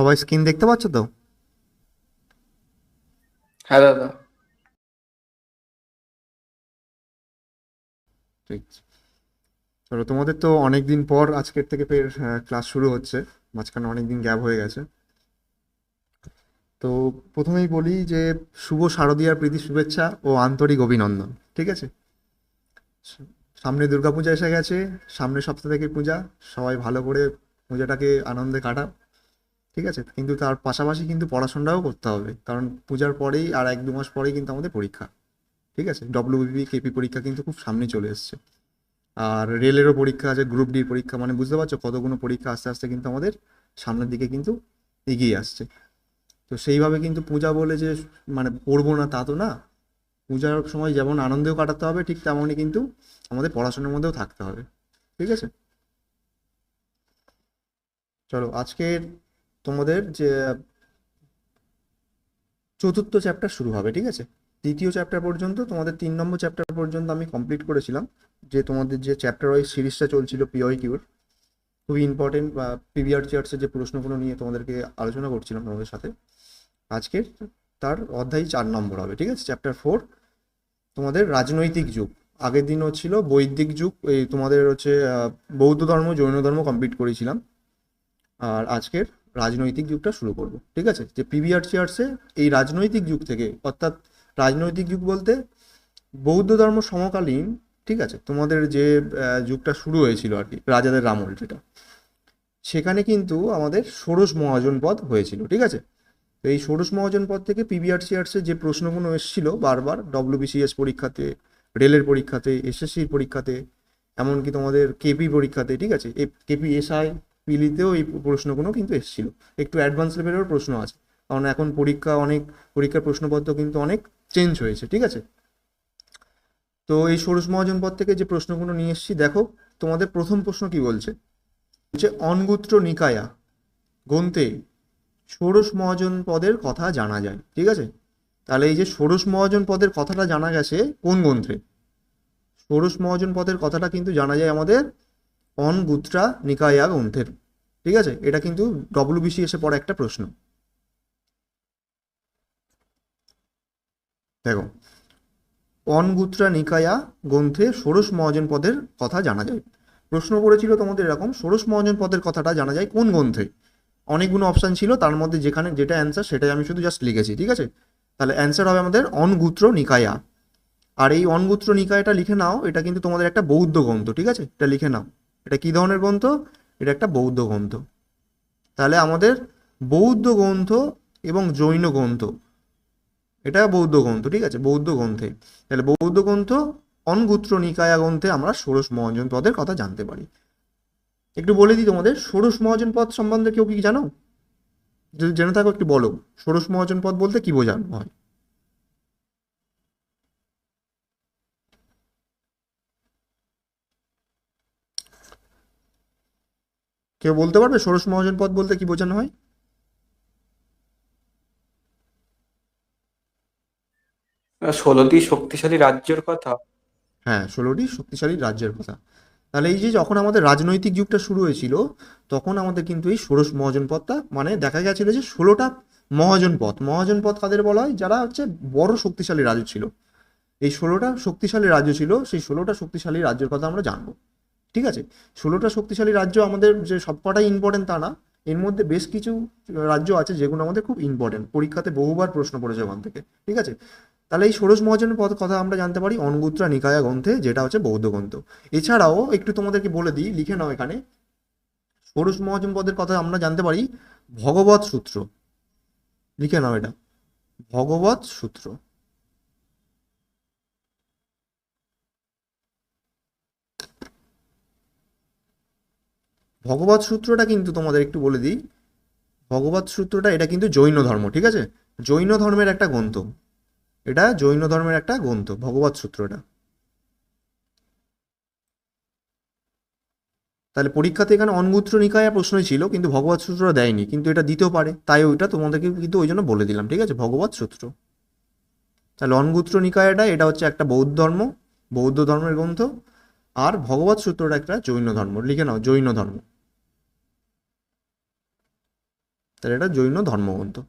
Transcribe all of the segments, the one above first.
সবাই স্ক্রিন দেখতে পাচ্ছ তো? হ্যাঁ দাদা। ঠিক। চলো তোমাদের তো অনেক দিন পর আজকের থেকে ফের ক্লাস শুরু হচ্ছে। মাঝখানে অনেক দিন গ্যাপ হয়ে গেছে। তো প্রথমেই বলি যে শুভ শারদীয়ার প্রীতি শুভেচ্ছা ও আন্তরিক অভিনন্দন। ঠিক আছে? সামনে দুর্গাপূজা এসে গেছে সামনের সপ্তাহ থেকে পূজা। সবাই ভালো করে পূজাটাকে আনন্দে কাটাও। ঠিক আছে? কিন্তু তার পাশাপাশি কিন্তু পড়াশোনাটাও করতে হবে। কারণ পূজার পরেই আর এক দু মাস পরেই কিন্তু আমাদের পরীক্ষা। ঠিক আছে? ডব্লিউবিপি কেপি পরীক্ষা কিন্তু খুব সামনে চলে এসছে। আর রেলেরও পরীক্ষা আছে গ্রুপ ডির পরীক্ষা। মানে বুঝতে পারছ? কতগুলো পরীক্ষা আস্তে আস্তে কিন্তু আমাদের সামনের দিকে কিন্তু এগিয়ে আসছে। তো সেইভাবে কিন্তু পূজা বলে যে মানে পড়ব না তা তো না। পূজার সময় যেমন আনন্দেও কাটাতে হবে, ঠিক তেমনই কিন্তু আমাদের পড়াশোনার মধ্যেও থাকতে হবে। ঠিক আছে? চলো, আজকের তোমাদের যে চতুর্থ চ্যাপ্টার শুরু হবে, ঠিক আছে? তৃতীয় চ্যাপ্টার পর্যন্ত, তোমাদের তিন নম্বর চ্যাপ্টার পর্যন্ত আমি কমপ্লিট করেছিলাম, যে তোমাদের যে চ্যাপ্টার ওয়াইজ সিরিজটা চলছিল পিওই কিউর খুবই ইম্পর্টেন্ট বা পিভিআর চেয়ার্সের যে প্রশ্নগুলো নিয়ে তোমাদেরকে আলোচনা করছিলাম তোমাদের সাথে। আজকের তার অধ্যায় চার নম্বর হবে, ঠিক আছে? চ্যাপ্টার ফোর তোমাদের রাজনৈতিক যুগ। আগের দিন হচ্ছিল বৈদিক যুগ, এই তোমাদের হচ্ছে বৌদ্ধ ধর্ম, জৈন ধর্ম কমপ্লিট করেছিলাম। আর আজকের রাজনৈতিক যুগটা শুরু করব, ঠিক আছে? যে পিভিআর চেয়ার্সে এই রাজনৈতিক যুগ থেকে, অর্থাৎ রাজনৈতিক যুগ বলতে বৌদ্ধ ধর্ম সমকালীন, ঠিক আছে? তোমাদের যে যুগটা শুরু হয়েছিল আর কি, রাজাদের আমল যেটা সেখানে কিন্তু আমাদের ষোড়শ মহাজন পদ হয়েছিল, ঠিক আছে? তো এই ষোড়শ মহাজন পদ থেকে পিভিআর চেয়ার্সে যে প্রশ্নগুলো এসেছিল বারবার ডব্লিউবিসিএস পরীক্ষাতে, রেলের পরীক্ষাতে এসএসসির পরীক্ষাতে, এমনকি তোমাদের কেপি পরীক্ষাতে, ঠিক আছে? কেপি এসআই পিলিতেও এই প্রশ্নগুলো কিন্তু এসেছিল। একটু অ্যাডভান্স লেভেলের প্রশ্ন আছে। কারণ এখন পরীক্ষা অনেক, পরীক্ষার প্রশ্নপত্র কিন্তু অনেক চেঞ্জ হয়েছে, ঠিক আছে? তো এই ষোড়শ মহাজন পদ থেকে যে প্রশ্নগুলো নিয়ে এসেছি, দেখো, তোমাদের প্রথম প্রশ্ন কি বলছে? যে অনগুত্র নিকায়া গ্রন্থে ষোড়শ মহাজন পদের কথা জানা যায়, ঠিক আছে? তাহলে এই যে ষোড়শ মহাজন পদের কথাটা জানা গেছে কোন গ্রন্থে? ষোড়শ মহাজন পদের কথাটা কিন্তু জানা যায় আমাদের অনগুত্রা নিকায়া গ্রন্থের। ঠিক আছে? এটা কিন্তু ডব্লিউবিসি এসে পড়া একটা প্রশ্ন। দেখো, অনগুত্রা নিকায়া গ্রন্থে ষোড়শ মহাজন পদের কথা জানা যায়। প্রশ্ন করেছিল তোমাদের এরকম, ষোড়শ মহাজন পদের কথাটা জানা যায় কোন গ্রন্থে? অনেকগুলো অপশান ছিল, তার মধ্যে যেখানে যেটা অ্যান্সার সেটাই আমি শুধু জাস্ট লিখেছি, ঠিক আছে? তাহলে অ্যান্সার হবে আমাদের অনগুত্র নিকায়া। আর এই অনগুত্র নিকায়টা লিখে নাও, এটা কিন্তু তোমাদের একটা বৌদ্ধ গ্রন্থ, ঠিক আছে? এটা লিখে নাও। এটা কি ধরনের গ্রন্থ? এটা একটা বৌদ্ধ গ্রন্থ। তাহলে আমাদের বৌদ্ধ গ্রন্থ এবং জৈন গ্রন্থ, এটা বৌদ্ধ গ্রন্থ, ঠিক আছে? বৌদ্ধ গ্রন্থে। তাহলে বৌদ্ধ গ্রন্থ অনগুত্র নিকায়া গ্রন্থে আমরা ষোড়শ মহাজন পদের কথা জানতে পারি। একটু বলে দিই তোমাদের, ষোড়শ মহাজন পদ সম্বন্ধে কেউ কি জানো? যদি জেনে থাকো একটু বলো। ষোড়শ মহাজন পদ বলতে কি বোঝানো হয়? কেউ বলতে পারবে? ষোড়শ মহাজন পদ বলতে কি বোঝানো হয়? ষোলোটি শক্তিশালী রাজ্যের কথা। হ্যাঁ ষোলোটি শক্তিশালী রাজ্যের কথা। তাহলে এই যে যখন আমাদের রাজনৈতিক যুগটা শুরু হয়েছিল তখন আমাদের কিন্তু এই ষোড়শ মহাজন পদটা মানে দেখা গেছিল যে ষোলোটা মহাজন পদ। মহাজন পদ কাদের বলা হয়? যারা হচ্ছে বড় শক্তিশালী রাজ্য ছিল। এই ষোলোটা শক্তিশালী রাজ্য ছিল সেই ষোলোটা শক্তিশালী রাজ্যের কথা আমরা জানব। ঠিক আছে? ষোলোটা শক্তিশালী রাজ্য আমাদের যে সবকটাই ইম্পর্টেন্ট তা না, এর মধ্যে বেশ কিছু রাজ্য আছে যেগুলো আমাদের খুব ইম্পর্টেন্ট পরীক্ষাতে বহুবার প্রশ্ন পড়েছে ওখান থেকে, ঠিক আছে? তাহলে এই ষোড়শ মহাজনের পদ কথা আমরা জানতে পারি অনগুত্রা নিকায়া গ্রন্থে, যেটা হচ্ছে বৌদ্ধ গ্রন্থ। এছাড়াও একটু তোমাদেরকে বলে দিই, লিখে নাও এখানে। ষোড়শ মহাজন পদের কথা আমরা জানতে পারি, ভগবত সূত্র। লিখে নাও এটা। ভগবত সূত্র। ভগবত সূত্রটা কিন্তু তোমাদের একটু বলে দিই। ভগবত সূত্রটা, এটা কিন্তু জৈন ধর্ম, ঠিক আছে? জৈন ধর্মের একটা গ্রন্থ। এটা জৈন ধর্মের একটা গ্রন্থ, ভগবত সূত্রটা। তাহলে পরীক্ষাতে এখানে অনগুত্র নিকায়া প্রশ্নই ছিল, কিন্তু ভগবত সূত্র দেয়নি, কিন্তু এটা দিতেও পারে। তাই ওইটা তোমাদেরকে কিন্তু ওই জন্য বলে দিলাম, ঠিক আছে? ভগবত সূত্র। তাহলে অনগুত্র নিকায়াটা, এটা হচ্ছে একটা বৌদ্ধ ধর্ম, বৌদ্ধ ধর্মের গ্রন্থ। আর ভগবত সূত্রটা একটা জৈন ধর্ম। লিখে নাও, জৈন ধর্ম। তাহলে এটা জৈন ধর্মগ্রন্থ।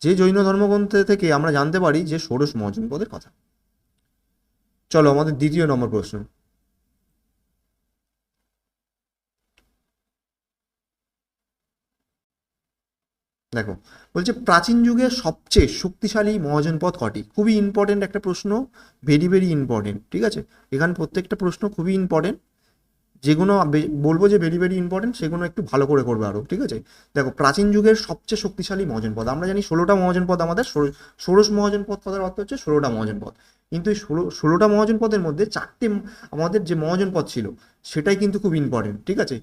যে জৈন ধর্মগ্রন্থ থেকে আমরা জানতে পারি যে ষোড়শ মহাজনপদের কথা। চলো, আমাদের দ্বিতীয় নম্বর প্রশ্ন। দেখো, বলছে প্রাচীন যুগের সবচেয়ে শক্তিশালী মহাজনপদ কটি? খুবই ইম্পর্টেন্ট একটা প্রশ্ন ভেরি ভেরি ইম্পর্টেন্ট ঠিক আছে? এখানে প্রত্যেকটা প্রশ্ন খুবই ইম্পর্টেন্ট যেগুলো বলব যে ভেরি ভেরি ইম্পর্টেন্ট সেগুলো একটু ভালো করে করবে আরও, ঠিক আছে? দেখো, প্রাচীন যুগের সবচেয়ে শক্তিশালী মহাজনপদ আমরা জানি ষোলোটা মহাজনপদ আমাদের ষোড়- ষোড়শ মহাজনপদ কথার অর্থ হচ্ছে ষোলোটা মহাজনপদ কিন্তু এই ষোলো, ষোলোটা মহাজনপদের মধ্যে চারটে, আমাদের যে মহাজনপদ ছিল, সেটাই কিন্তু খুব ইম্পর্টেন্ট ঠিক আছে?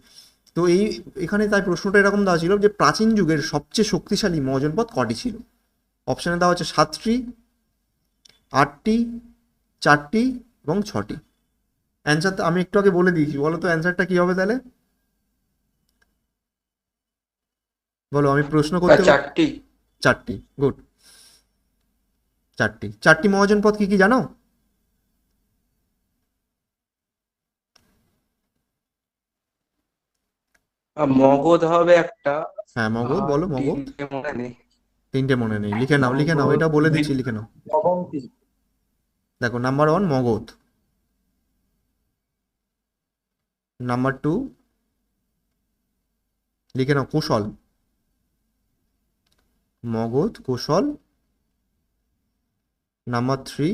তো এই এখানে তাই প্রশ্নটা এরকম দেওয়া ছিল যে প্রাচীন যুগের সবচেয়ে শক্তিশালী মহাজনপদ কটি ছিল? অপশানে দেওয়া হচ্ছে সাতটি আটটি চারটি এবং ছটি। অ্যান্সার তো আমি একটু আগে বলে দিয়েছি। বলো তো অ্যান্সারটা কি হবে তাহলে? বলো আমি প্রশ্ন করতে চারটি। চারটি গুড চারটি। চারটি মহাজনপদ কি কি জানো? মগধ হবে একটা। হ্যাঁ মগধ বলো মগধ। তিনটে মনে নেই। তিনটে মনে নেই লিখে নাও লিখে নাও এটা বলে দিচ্ছি লিখে নাও। দেখো number one Magadha. Number two লিখে নাও কুশল। মগধ কুশল। Number three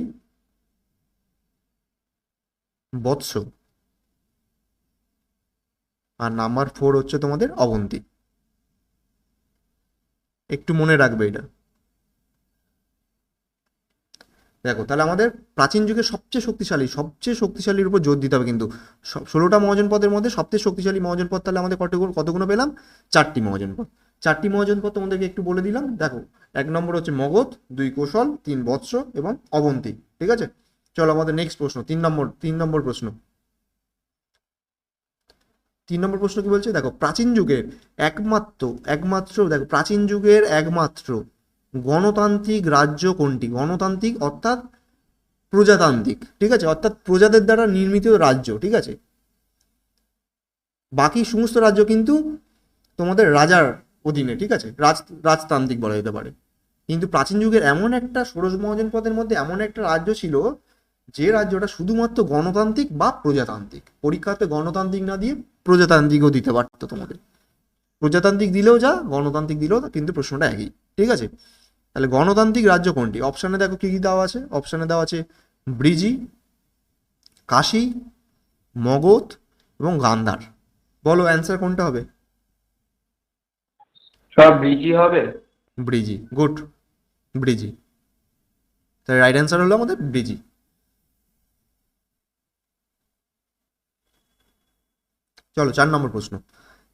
Vatsa. আর নাম্বার ফোর হচ্ছে তোমাদের অবন্তী। একটু মনে রাখবে এটা। দেখো, তাহলে আমাদের প্রাচীন যুগের সবচেয়ে শক্তিশালী, সবচেয়ে শক্তিশালীর উপর জোর দিতে হবে কিন্তু। ষোলোটা মহাজন পদের মধ্যে সবচেয়ে শক্তিশালী মহাজন পদ তাহলে আমাদের কতগুলো কতগুলো পেলাম? চারটি মহাজন পদ। চারটি মহাজন পদ তোমাদেরকে একটু বলে দিলাম। দেখো, এক নম্বর হচ্ছে মগধ, দুই কৌশল, তিন বৎস এবং অবন্তী, ঠিক আছে? চলো আমাদের নেক্সট প্রশ্ন, তিন নম্বর তিন নম্বর প্রশ্ন। তিন নম্বর প্রশ্ন কি বলছে? দেখো, প্রাচীন যুগের একমাত্র একমাত্র, দেখো, প্রাচীন যুগের একমাত্র গণতান্ত্রিক রাজ্য কোনটি? গণতান্ত্রিক অর্থাৎ প্রজাতান্ত্রিক, ঠিক আছে? অর্থাৎ প্রজাদের দ্বারা নির্মিত রাজ্য, ঠিক আছে? বাকি সমস্ত রাজ্য কিন্তু তোমাদের রাজার অধীনে, ঠিক আছে? রাজ, রাজতান্ত্রিক বলা যেতে পারে। কিন্তু প্রাচীন যুগের এমন একটা ষোড়শ মহাজন পদের মধ্যে এমন একটা রাজ্য ছিল যে রাজ্যটা শুধুমাত্র গণতান্ত্রিক বা প্রজাতান্ত্রিক। পরীক্ষাতে গণতান্ত্রিক না দিয়ে প্রজাতান্ত্রিকও দিতে পারতো তোমাদের। প্রজাতান্ত্রিক দিলেও যা গণতান্ত্রিক দিলেও কিন্তু প্রশ্নটা একই। ঠিক আছে? তাহলে গণতান্ত্রিক রাজ্য কোনটি? অপশানে দেখো কি কি দেওয়া আছে। অপশানে দেওয়া আছে ব্রিজি কাশি মগধ এবং গান্ধার। বলো অ্যান্সার কোনটা হবে? সব ব্রিজই হবে? ব্রিজি গুড। ব্রিজি। তাহলে রাইট অ্যান্সার হলো আমাদের ব্রিজি। চলো চার নম্বর প্রশ্ন।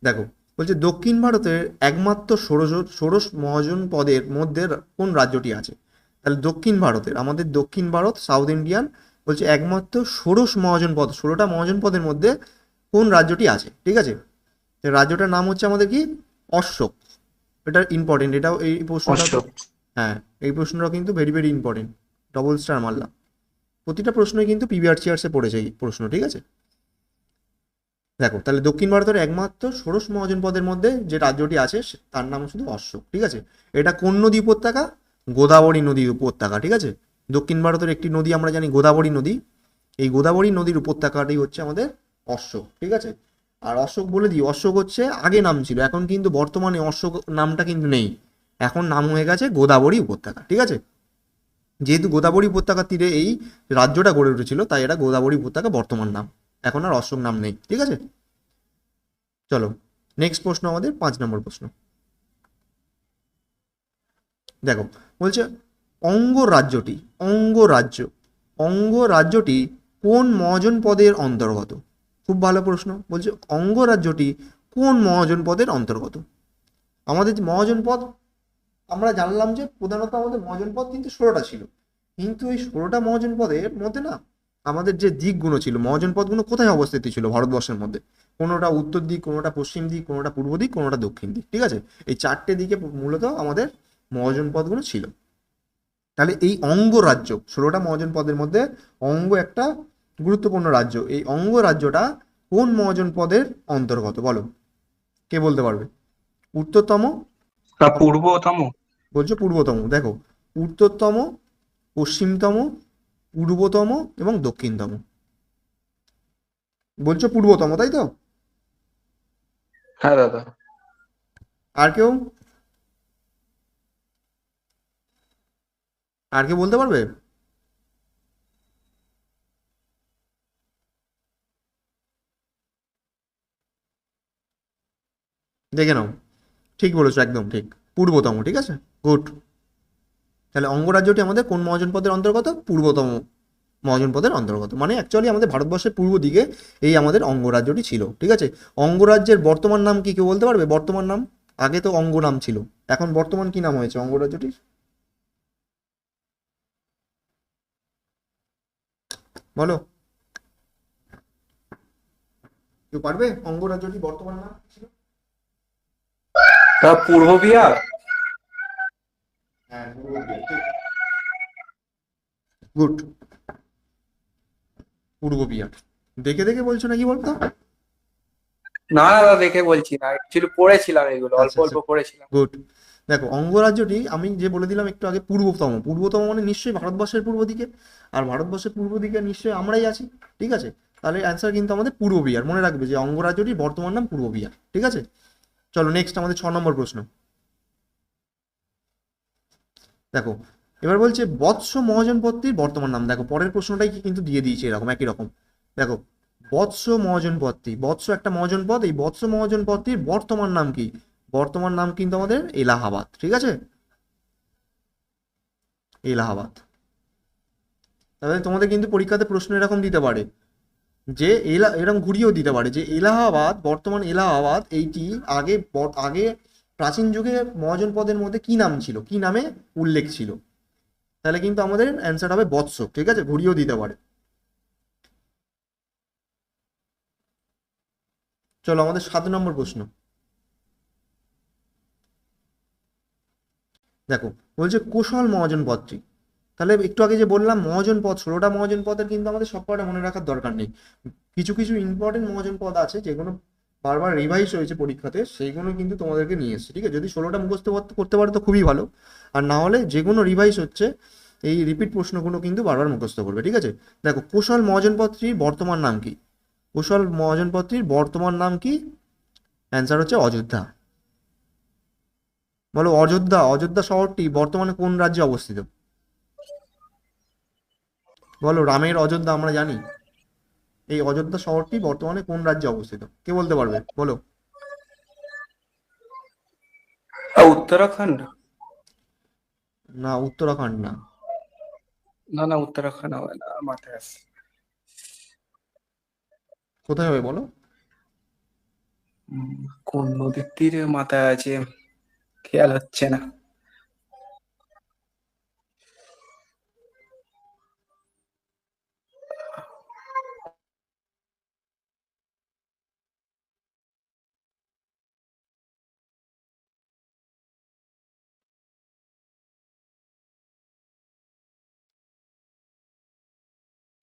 দেখো বলছে দক্ষিণ ভারতের একমাত্র ষোড়শ ষোড়শ মহাজন পদের মধ্যে কোন রাজ্যটি আছে? তাহলে দক্ষিণ ভারতের আমাদের দক্ষিণ ভারত সাউথ ইন্ডিয়ান বলছে একমাত্র ষোড়শ মহাজন পদ ষোলোটা মহাজন পদের মধ্যে কোন রাজ্যটি আছে? ঠিক আছে? রাজ্যটার নাম হচ্ছে আমাদের কি? অশোক। এটা ইম্পর্টেন্ট এটাও এই প্রশ্নটা হ্যাঁ এই প্রশ্নটা কিন্তু very very important double star মারলাম। প্রতিটা প্রশ্নই কিন্তু পিভিআর চেয়ার্সে পড়েছে এই প্রশ্ন ঠিক আছে? দেখো, তাহলে দক্ষিণ ভারতের একমাত্র ষোড়শ মহাজন পদের মধ্যে যে রাজ্যটি আছে তার নাম শুধু অশোক, ঠিক আছে? এটা কোন নদী উপত্যকা? গোদাবরী নদী উপত্যকা, ঠিক আছে? দক্ষিণ ভারতের একটি নদী আমরা জানি গোদাবরী নদী। এই গোদাবরী নদীর উপত্যকাটি হচ্ছে আমাদের অশোক, ঠিক আছে? আর অশোক বলে দিই, অশোক হচ্ছে আগে নাম ছিল, এখন কিন্তু বর্তমানে অশোক নামটা কিন্তু নেই। এখন নাম হয়ে গেছে গোদাবরী উপত্যকা, ঠিক আছে? যেহেতু গোদাবরী উপত্যকার তীরে এই রাজ্যটা গড়ে উঠেছিল, তাই এটা গোদাবরী উপত্যকা বর্তমান নাম। এখন আর অশোক নাম নেই, ঠিক আছে? চলো নেক্সট প্রশ্ন আমাদের পাঁচ নম্বর প্রশ্ন। দেখো, বলছে, অঙ্গ রাজ্যটি, অঙ্গ রাজ্য, অঙ্গ রাজ্যটি কোন মহাজন পদের অন্তর্গত? খুব ভালো প্রশ্ন, বলছে, অঙ্গ রাজ্যটি কোন মহাজন পদের অন্তর্গত? আমাদের যে মহাজন পদ, আমরা জানলাম যে প্রধানত আমাদের মহাজন পদ কিন্তু ষোলোটা ছিল। কিন্তু এই ষোলোটা মহাজন পদের মধ্যে না আমাদের যে দিকগুলো ছিল মহাজন পদগুলো কোথায় অবস্থিত ছিল ভারতবর্ষের মধ্যে? কোনোটা উত্তর দিক কোনোটা পশ্চিম দিক কোনোটা পূর্ব দিক কোনোটা দক্ষিণ দিক ঠিক আছে? এই চারটে দিকে মূলত আমাদের মহাজন পদগুলো ছিল। তাহলে এই অঙ্গ রাজ্য ষোলোটা মহাজন পদের মধ্যে অঙ্গ একটা গুরুত্বপূর্ণ রাজ্য। এই অঙ্গ রাজ্যটা কোন মহাজন পদের অন্তর্গত? বলো। কে বলতে পারবে? উত্তরতম? পূর্বতম। বলছো পূর্বতম দেখো। উত্তরতম পশ্চিমতম পূর্বতম এবং দক্ষিণতম। বলছো পূর্বতম তাই তো? হ্যাঁ দাদা। আর কেউ? আর কেউ বলতে পারবে? দেখে নাও। ঠিক বলেছ একদম ঠিক। পূর্বতম ঠিক আছে? গুড। তাহলে অঙ্গরাজ্যটি আমাদের কোন মহাজন পদের অন্তর্গত? পূর্বতম মহাজন পদের অন্তর্গত। মানে অ্যাকচুয়ালি আমাদের ভারতবর্ষের পূর্ব দিকে এই আমাদের অঙ্গরাজ্যটি ছিল, ঠিক আছে? অঙ্গরাজ্যের বর্তমান নাম কি কেউ বলতে পারবে? বর্তমান নাম? আগে তো অঙ্গ নাম ছিল। এখন বর্তমান কি নাম হয়েছে অঙ্গরাজ্যটির বলো। কেউ পারবে? অঙ্গরাজ্যটি বর্তমান নাম ছিল? পূর্ব বিহার? গুড পূর্ব বিহার দেখে দেখে বলছো নাকি বলতো না দাদা দেখে বলছি না। অ্যাকচুয়ালি পড়েছিলাম এগুলো অল্প আচ্ছা, অল্প পড়েছিলাম। গুড দেখো অঙ্গরাজ্যটি আমি যে বলে দিলাম একটু আগে পূর্বতম পূর্বতম মানে নিশ্চয়ই ভারতবর্ষের পূর্ব দিকে। আর ভারতবর্ষের পূর্ব দিকে নিশ্চয়ই আমরাই আছি ঠিক আছে? তাহলে অ্যান্সার কিন্তু আমাদের পূর্ব বিহার। মনে রাখবে যে অঙ্গরাজ্যটির বর্তমান নাম পূর্ব বিহার ঠিক আছে? চলো নেক্সট আমাদের ছ নম্বর প্রশ্ন। দেখো, এবার বলছে বৎস মহাজনপত্তির বর্তমান নাম। দেখো, পরের প্রশ্নটাই কিন্তু দিয়ে দিয়েছে এরকম, একই রকম। দেখো, বৎস মহাজনপত্তি বৎস একটা মহাজনপদ, এই বৎস মহাজনপত্তির বর্তমান নাম কি? বর্তমান নাম কিন্তু আমাদের এলাহাবাদ, ঠিক আছে? এলাহাবাদ। তাহলে তোমাদের কিন্তু পরীক্ষাতে প্রশ্ন এরকম দিতে পারে, যে এলা, এরকম ঘুরিয়েও দিতে পারে, যে এলাহাবাদ, বর্তমান এলাহাবাদ, এইটি আগে আগে প্রাচীন যুগে মহাজন পদের মধ্যে কি নাম ছিল? কি নামে উল্লেখ ছিল? তাহলে কিন্তু আমাদের অ্যান্সার হবে বৎস, ঠিক আছে? ঘুরিয়েও দিতে পারে। চলো, আমাদের সাত নম্বর প্রশ্ন। দেখো, বলছে কুশল মহাজন পদটি। তাহলে একটু আগে যে বললাম মহাজন পদ, ষোলোটা মহাজন পদের কিন্তু আমাদের সবকটা মনে রাখার দরকার নেই। কিছু কিছু ইম্পর্টেন্ট মহাজন পদ আছে, যেগুলো বারবার রিভাইজ হয়েছে পরীক্ষাতে, সেইগুলো কিন্তু তোমাদেরকে নিয়ে এসছে, ঠিক আছে? যদি ষোলোটা মুখস্থ করতে- পারো তো খুবই ভালো। আর না হলে যেগুলো রিভাইজ হচ্ছে, এই রিপিট প্রশ্নগুলো কিন্তু বারবার মুখস্থ করবে, ঠিক আছে? দেখো, কুশল মহাজন পদটির বর্তমান নাম কি? কুশল মহাজন পদটির বর্তমান নাম কি? অ্যান্সার হচ্ছে অযোধ্যা। বলো, অযোধ্যা অযোধ্যা শহরটি বর্তমানে কোন রাজ্যে অবস্থিত? বলো, রামের অযোধ্যা আমরা জানি। এই অযোধ্যা শহরটি বর্তমানে কোন রাজ্যে অবস্থিত? কে বলতে পারবে? বলো। উত্তরাখণ্ড। না উত্তরাখণ্ড না। না না উত্তরাখণ্ড হবে না মাথায় আসছে কোথায় হবে বলো? কোন নদীর তীরে মাথায় আছে খেয়াল হচ্ছে না।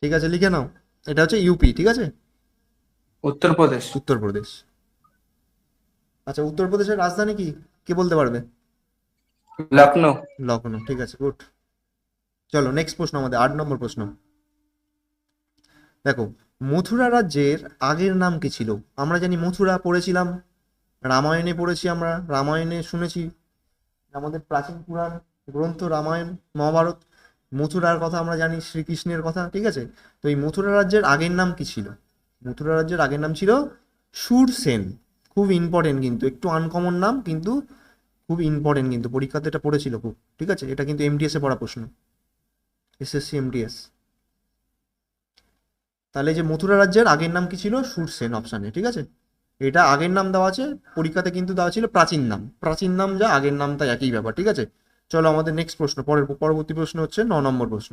ঠিক আছে লিখে নাও। এটা হচ্ছে ইউপি ঠিক আছে? উত্তরপ্রদেশ। উত্তরপ্রদেশ। আচ্ছা উত্তরপ্রদেশের রাজধানী কি? কে বলতে পারবে? লখনৌ লখনৌ ঠিক আছে গুড। চলো নেক্সট প্রশ্ন আমাদের আট নম্বর প্রশ্ন। দেখো মথুরা রাজ্যের আগের নাম কি ছিল? আমরা জানি মথুরা পড়েছিলাম রামায়ণে পড়েছি আমরা রামায়ণে শুনেছি। আমাদের প্রাচীন পুরাণ গ্রন্থ রামায়ণ মহাভারত মথুরার কথা আমরা জানি, শ্রীকৃষ্ণের কথা, ঠিক আছে? তো এই মথুরা রাজ্যের আগের নাম কি ছিল? মথুরা রাজ্যের আগের নাম ছিল সুরসেন। খুব ইম্পর্টেন্ট কিন্তু, একটু আনকমন নাম, কিন্তু খুব ইম্পর্টেন্ট কিন্তু। পরীক্ষাতে এটা পড়েছিল খুব, ঠিক আছে? এটা কিন্তু এমটিএস এ পড়া প্রশ্ন। এসএসসি এমটিএস তাহলে যে মথুরা রাজ্যের আগের নাম কি ছিল? সুরসেন অপশানে ঠিক আছে? এটা আগের নাম দেওয়া আছে, পরীক্ষাতে কিন্তু দেওয়া ছিল প্রাচীন নাম। প্রাচীন নাম যা আগের নাম তা একই ব্যাপার, ঠিক আছে? চলো আমাদের নেক্সট প্রশ্ন, পরের পরবর্তী প্রশ্ন হচ্ছে ন নম্বর প্রশ্ন।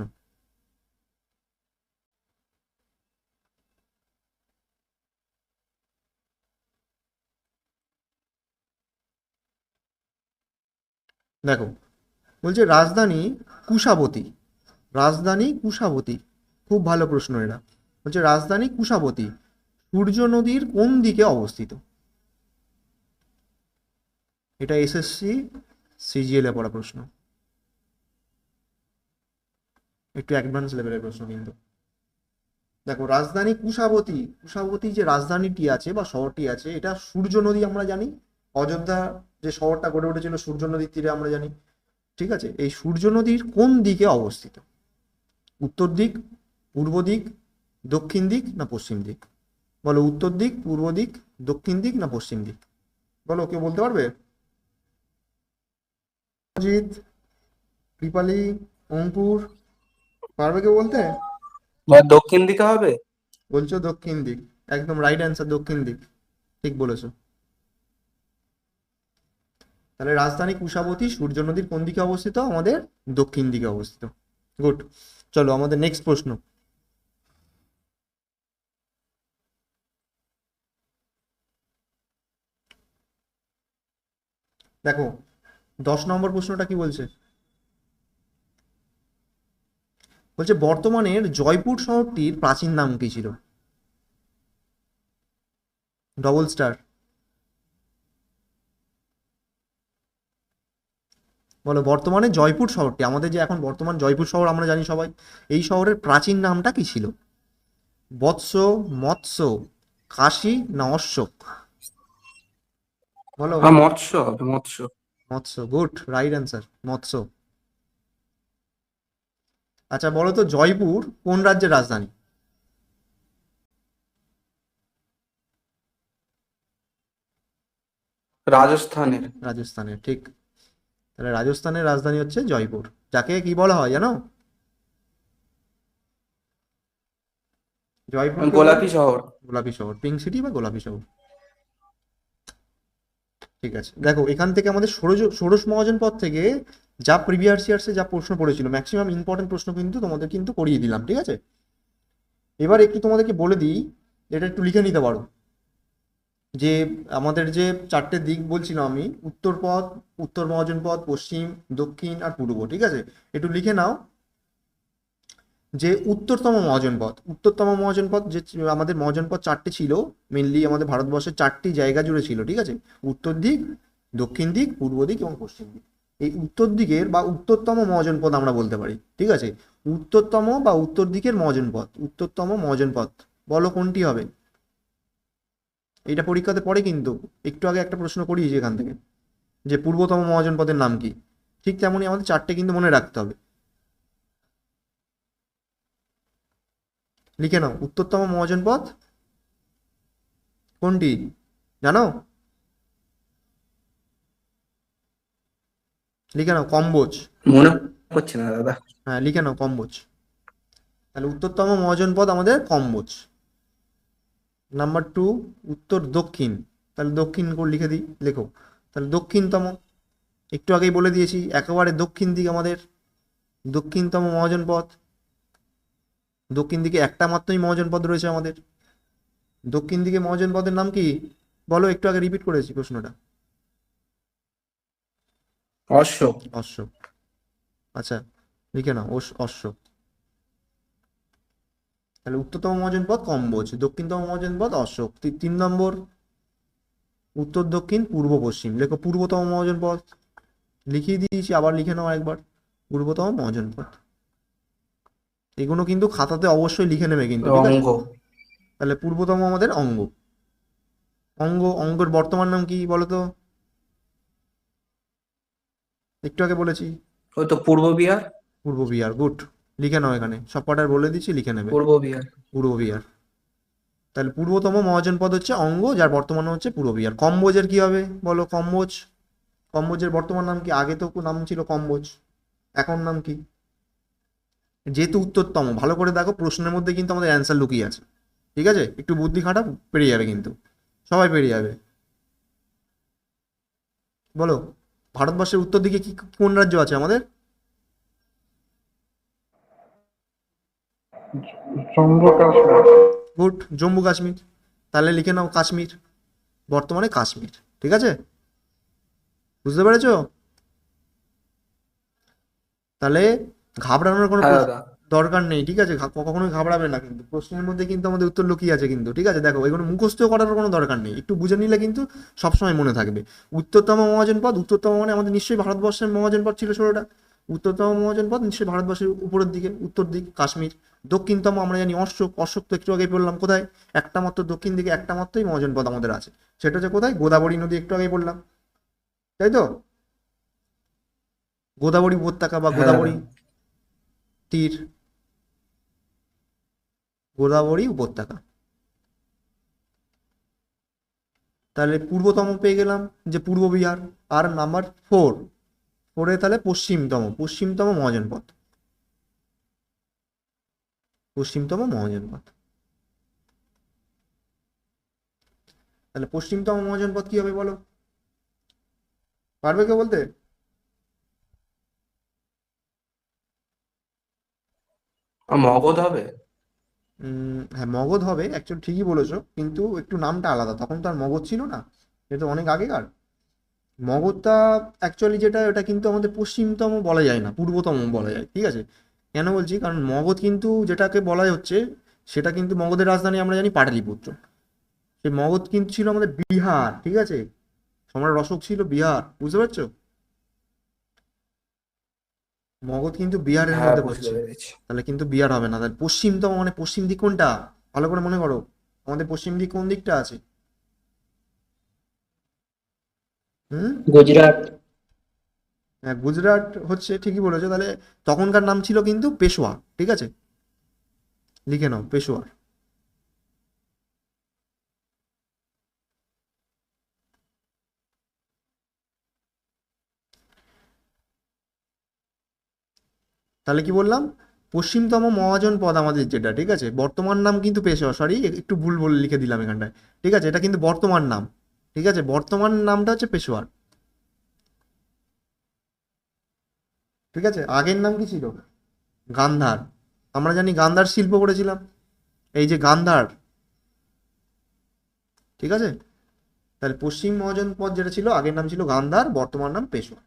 দেখো, বলছে রাজধানী কুশাবতী রাজধানী কুশাবতী, খুব ভালো প্রশ্ন এটা বলছে রাজধানী কুশাবতী, সূর্য নদীর কোন দিকে অবস্থিত? এটা এসএসসি সিজিএল পড়া প্রশ্ন। একটু অ্যাডভান্স লেভেলের প্রশ্ন কিন্তু। দেখো, রাজধানী কুশাবতী কুশাবতী যে রাজধানীটি আছে বা শহরটি আছে, এটা সূর্য নদী আমরা জানি। অযোধ্যা যে শহরটা গড়ে উঠেছিল, সূর্য নদীর তীরে আমরা জানি। ঠিক আছে? এই সূর্য নদীর কোন দিকে অবস্থিত? উত্তর দিক, পূর্ব দিক, দক্ষিণ দিক না পশ্চিম দিক? বলো উত্তর দিক, পূর্ব দিক, দক্ষিণ দিক না পশ্চিম দিক? বলো, কেউ বলতে পারবে? অজিত কৃপালি অঙ্কুর পারবে কেউ বলতে? দক্ষিণ দিকে হবে? বলছো দক্ষিণ দিক। একদম রাইট অ্যান্সার দক্ষিণ দিক। ঠিক বলেছ। তাহলে রাজধানী কুশাবতী সূর্য নদীর কোন দিকে অবস্থিত? আমাদের দক্ষিণ দিকে অবস্থিত। গুড চলো আমাদের নেক্সট প্রশ্ন। দেখো দশ নম্বর প্রশ্নটা কি বলছে? বলছে, বর্তমানের জয়পুর শহরটির প্রাচীন নাম কি ছিল? ডবল স্টার বলো, বর্তমানে জয়পুর শহরটি, আমাদের যে এখন বর্তমান জয়পুর শহর আমরা জানি সবাই, এই শহরের প্রাচীন নামটা কি ছিল? বৎস, মৎস্য, কাশি না অশোক বলো। হ্যাঁ মৎস্য মৎস্য। মৎস্য গুড রাইট অ্যান্সার মৎস্য। আচ্ছা বলো তো জয়পুর কোন রাজ্যের রাজধানী? রাজস্থানের। রাজস্থানের ঠিক। তাহলে রাজস্থানের রাজধানী হচ্ছে জয়পুর। যাকে কি বলা হয় জানো? জয়পুর গোলাপি শহর। গোলাপি শহর পিঙ্ক সিটি বা গোলাপি শহর? ঠিক আছে। দেখো, এখান থেকে আমাদের ষোড়শ ষোড়শ মহাজন পদ থেকে যা প্রিভিয়াস ইয়ার্সে যা প্রশ্ন পড়েছিল ম্যাক্সিমাম ইম্পর্টেন্ট প্রশ্ন কিন্তু তোমাদের কিন্তু করিয়ে দিলাম, ঠিক আছে? এবার একটু তোমাদেরকে বলে দিই, এটা একটু লিখে নিতে পারো। যে আমাদের যে চারটে দিক বলছিলাম আমি, উত্তর পথ উত্তর মহাজন পথ পশ্চিম, দক্ষিণ আর পূর্ব, ঠিক আছে? একটু লিখে নাও। যে উত্তরতম মহাজন পথ উত্তরতম মহাজন পথ যে আমাদের মহাজন পথ চারটে ছিল মেনলি আমাদের ভারতবর্ষের চারটি জায়গা জুড়ে ছিল, ঠিক আছে? উত্তর দিক, দক্ষিণ দিক, পূর্ব দিক এবং পশ্চিম দিক। এই উত্তর দিকের বা উত্তরতম মহাজন পথ আমরা বলতে পারি, ঠিক আছে? উত্তরতম বা উত্তর দিকের মহাজন পথ উত্তরতম মহাজন পথ বলো কোনটি হবে? এটা পরীক্ষাতে পড়ে কিন্তু, একটু আগে একটা প্রশ্ন করিয়েছি এখান থেকে, যে পূর্বতম মহাজন পদের নাম কি? ঠিক তেমনই আমাদের চারটে কিন্তু মনে রাখতে হবে। লিখে নাও উত্তরতম মহাজন পথ কোনটি? জানো? লিখে নাও কম্বোজ। মনে হচ্ছে না দাদা। হ্যাঁ লিখে নাও কম্বোজ। তাহলে উত্তরতম মহাজন পদ আমাদের কম্বোজ। নাম্বার টু উত্তর দক্ষিণ। তাহলে দক্ষিণ করে লিখে দিই? লেখো। তাহলে দক্ষিণতম একটু আগেই বলে দিয়েছি একেবারে দক্ষিণ দিক আমাদের। দক্ষিণতম মহাজন পথ দক্ষিণ দিকে একটা মাত্রই মহাজন পদ রয়েছে আমাদের। দক্ষিণ দিকে মহাজন পদের নাম কি? বলো একটু আগে রিপিট করেছি প্রশ্নটা। অশোক। অশ্বক আচ্ছা লিখে নাও অশ- অশ্বক তাহলে উত্তরতম মহাজন পদ কম্বোজ দক্ষিণতম মহাজন পদ অশোক। তিন নম্বর উত্তর দক্ষিণ পূর্ব পশ্চিম। লেখো পূর্বতম মহাজন পদ। লিখিয়ে দিয়েছি আবার লিখে নাও একবার পূর্বতম মহাজন পদ। এগুলো কিন্তু খাতাতে অবশ্যই লিখে নেবে কিন্তু ঠিক আছে? অঙ্গ। তাহলে পূর্বতম আমাদের অঙ্গ। অঙ্গ অঙ্গের বর্তমান নাম কি বলতো? একটু আগে বলেছি। ওই তো পূর্ব বিহার? পূর্ব বিহার গুড। লিখে নাও এখানে। সব কটার বলে দিচ্ছি লিখে নেবে। পূর্ব বিহার। পূর্ব বিহার। তাহলে পূর্বতম মহাজন পদ হচ্ছে অঙ্গ যার বর্তমান হচ্ছে পূর্ব বিহার। কম্বোজের কি হবে বলো? কম্বোজ? কম্বোজের বর্তমান নাম কি? আগে তো নাম ছিল কম্বোজ। এখন নাম কি? যেহেতু উত্তরতম ভালো করে দেখো প্রশ্নের মধ্যে কিন্তু আমাদের অ্যান্সার লুকিয়ে আছে। ঠিক আছে? একটু বুদ্ধি খাটা পেরিয়ে যাবে কিন্তু। সবাই পেরিয়ে যাবে। বলো ভারতবর্ষের উত্তর দিকে কি কোন রাজ্য আছে আমাদের? গুড জম্মু কাশ্মীর। তাহলে লিখে নাও কাশ্মীর। বর্তমানে কাশ্মীর। ঠিক আছে? বুঝতে পেরেছ? তাহলে ঘাবড়ানোর কোনো হ্যাঁ দরকার নেই ঠিক আছে? কখনোই ঘাবড়াবে না কিন্তু। প্রশ্নের মধ্যে কিন্তু আমাদের উত্তর লুকিয়ে আছে কিন্তু ঠিক আছে? দেখো এগুলো মুখস্থ করার কোনো দরকার নেই। একটু বুঝে নিলে কিন্তু সবসময় মনে থাকবে। উত্তরতম মহাজন পদ উত্তরতম মানে আমাদের নিশ্চয়ই ভারতবর্ষের মহাজন পদ ছিল ষোলোটা। উত্তরতম মহাজন পদ নিশ্চয়ই ভারতবর্ষের উপরের দিকে উত্তর দিক কাশ্মীর। দক্ষিণতম আমরা জানি অশোক অশোক তো একটু আগে বললাম কোথায়? একটা মাত্র দক্ষিণ দিকে একটা মাত্রই মহাজন পদ আমাদের আছে। সেটা হচ্ছে কোথায়? গোদাবরী নদী একটু আগে বললাম। তাই তো? গোদাবরী উপত্যকা বা হ্যাঁ। গোদাবরী তীর গোদাবরী উপত্যকা। তাহলে পূর্বতম পেয়ে গেলাম যে পূর্ব বিহার। আর নাম্বার ফোর ফোরে তাহলে পশ্চিমতম। পশ্চিমতম মহাজনপথ পশ্চিমতম মহাজনপথ তাহলে পশ্চিমতম মহাজনপথ কি হবে বলো? পারবে কেউ বলতে? মগধ হবে? হ্যাঁ মগধ হবে অ্যাকচুয়ালি ঠিকই বলেছ, কিন্তু একটু নামটা আলাদা। তখন তো আর মগধ ছিল না, এটা অনেক আগেকার। মগধটা অ্যাকচুয়ালি যেটা, ওটা কিন্তু আমাদের পশ্চিমতম বলা যায় না, পূর্বতম বলা যায়, ঠিক আছে? কেন বলছি? কারণ মগধ কিন্তু যেটাকে বলা হচ্ছে, সেটা কিন্তু মগধের রাজধানী আমরা জানি পাটলিপুত্র। সেই মগধ কিন্তু ছিল আমাদের বিহার, ঠিক আছে? সম্রাট অশোক ছিল বিহার, বুঝতে পারছ? মগধ কিন্তু বিহারের হ্যাঁ মধ্যে বুঝতে পড়ছে। পেরেছি তাহলে কিন্তু বিহার হবে না। তাহলে পশ্চিম তো মানে পশ্চিম দিক কোনটা? ভালো করে মনে করো। আমাদের পশ্চিম দিক কোন দিকটা আছে? হুম? গুজরাট। হ্যাঁ গুজরাট হচ্ছে ঠিকই বলেছ। তাহলে তখনকার নাম ছিল কিন্তু পেশোয়া ঠিক আছে? লিখে নাও পেশোয়ার। তাহলে কি বললাম? পশ্চিমতম মহাজন পদ আমাদের যেটা, ঠিক আছে? বর্তমান নাম কিন্তু পেশোয়া সরি একটু ভুল বলে লিখে দিলাম এখানটায়। ঠিক আছে, এটা কিন্তু বর্তমান নাম। ঠিক আছে, বর্তমান নামটা হচ্ছে পেশোয়ার। ঠিক আছে, আগের নাম কি ছিল? গান্ধার। আমরা জানি গান্ধার শিল্প করেছিলাম। এই যে গান্ধার, ঠিক আছে? তাহলে পশ্চিম মহাজন পদ যেটা ছিল, আগের নাম ছিল গান্ধার, বর্তমান নাম পেশোয়া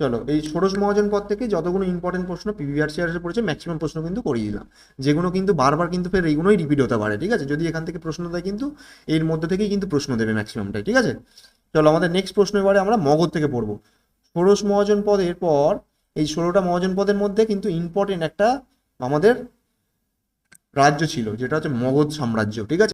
চলো, এই ষোড়শ মহাজন পদ থেকে যতগুলো ইম্পর্টেন্ট প্রশ্ন পিভিআর সিআরএসে পড়েছে ম্যাক্সিমাম প্রশ্ন কিন্তু করিয়ে দিলাম। যেগুলো কিন্তু বারবার কিন্তু ফের এইগুলোই রিপিট হতে পারে, ঠিক আছে? যদি এখান থেকে প্রশ্ন দেয় কিন্তু, এর মধ্যে থেকেই কিন্তু প্রশ্ন দেবে ম্যাক্সিমামটাই ঠিক আছে? চলো, আমাদের নেক্সট প্রশ্ন এবারে আমরা মগধ থেকে পড়ব। ষোড়শ মহাজন পদের পর, এই ষোলোটা মহাজন পদের মধ্যে কিন্তু ইম্পর্টেন্ট একটা আমাদের রাজ্য ছিল, যেটা হচ্ছে মগধ সাম্রাজ্য, ঠিক আছে?